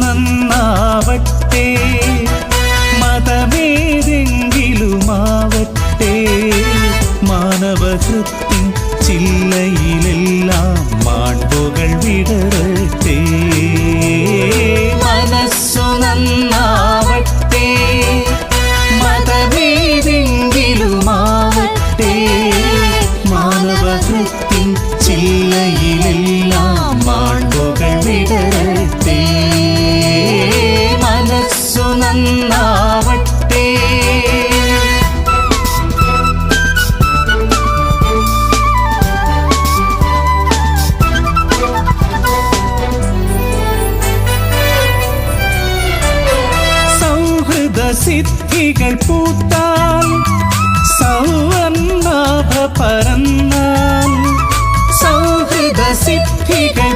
നന്നാവട്ടെ. മതമേതെങ്കിലുമാവട്ടെ. മാനവകൃത്യം ചില്ലയിലെല്ലാം മാൺപുകൾ വിടരട്ടെ. മനസ്സു നന്നാവട്ടെ. മതമേതെങ്കിലുമാവട്ടെ. മാനവകൃത്യം ചില്ലയിലെല്ലാം സിദ്ധികൾ പൂത്താൽ സൗവർണാഭ പരന്നാൽ സൗഹൃദ സിദ്ധികൾ